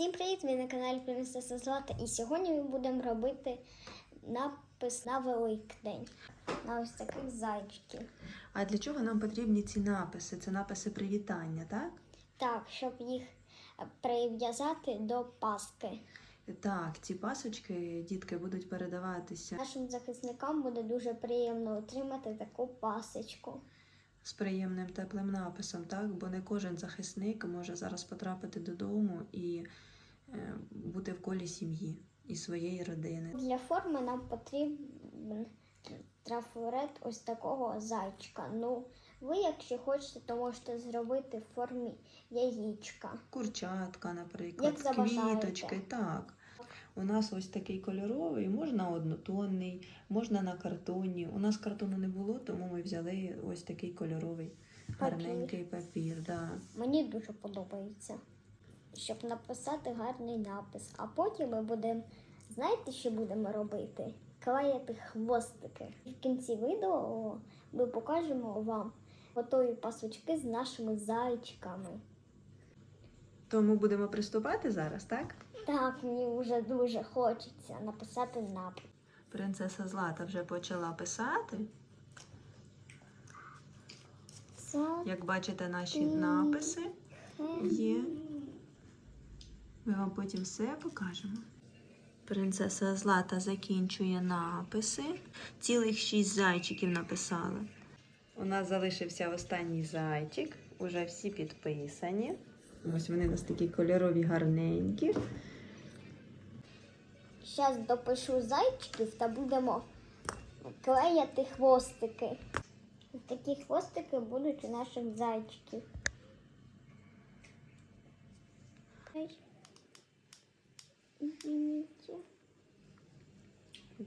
Всім привіт! Ви на каналі Принцеса Злата. І сьогодні ми будемо робити напис на Великдень на ось таких зайчиків. А для чого нам потрібні ці написи? Це написи привітання, так? Так, щоб їх прив'язати до пастки. Так, ці пасочки, дітки, будуть передаватися Нашим захисникам буде дуже приємно отримати таку пасочку. з приємним теплим написом, так? Бо не кожен захисник може зараз потрапити додому і бути в колі сім'ї і своєї родини. Для форми нам потрібен трафарет ось такого зайчика. Ну, ви, якщо хочете, то можете зробити в формі яєчка. Курчатка, наприклад, Як квіточки, так. У нас ось такий кольоровий, можна однотонний, можна на картоні. У нас картону не було, тому ми взяли ось такий кольоровий гарненький папір. Да. Мені дуже подобається, щоб написати гарний напис. А потім ми будемо, знаєте, що будемо робити? Клеїти хвостики. В кінці відео ми покажемо вам готові пасочки з нашими зайчиками. Тому будемо приступати зараз, так? Так, мені вже дуже хочеться написати напис. Принцеса Злата вже почала писати. Це Як бачите, наші написи є. Ми вам потім все покажемо. Принцеса Злата закінчує написи. Цілих шість зайчиків написала. У нас залишився останній зайчик. Уже всі підписані. Ось вони у нас такі кольорові, гарненькі. Зараз допишу зайчиків та будемо клеїти хвостики. Такі хвостики будуть у наших зайчиків.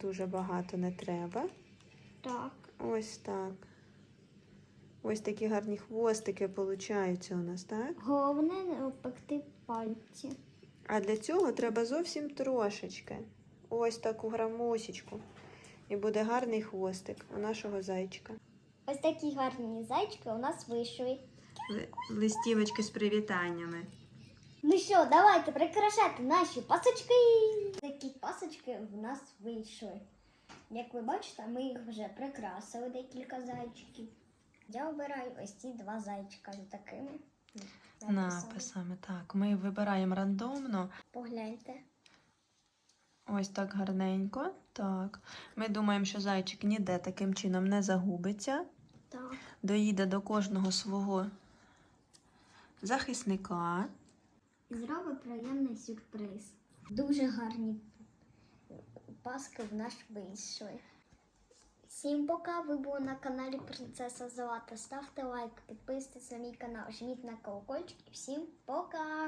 Дуже багато не треба. Так. Ось так. Ось такі гарні хвостики получаються у нас, так? Головне не опекти пальці. А для цього треба зовсім трошечки. Ось таку грамусечку. І буде гарний хвостик у нашого зайчика. Ось такі гарні зайчики у нас вийшли. Листівочки з привітаннями. Ну що, давайте прикрашати наші пасочки. Пасочки в нас вийшли. Як ви бачите, ми їх вже прикрасили декілька зайчиків. Я обираю ось ці два зайчика з такими написами. Написами, так. Ми вибираємо рандомно. Погляньте. Ось так гарненько. Так. Ми думаємо, що зайчик ніде таким чином не загубиться. Так. Доїде до кожного свого захисника. І зробить приємний сюрприз. Дуже гарні паски в нас вийшли. Всім пока! Ви були на каналі Принцеса Злата. Ставте лайк, підписуйтесь на мій канал, жміть на колокольчик і всім пока!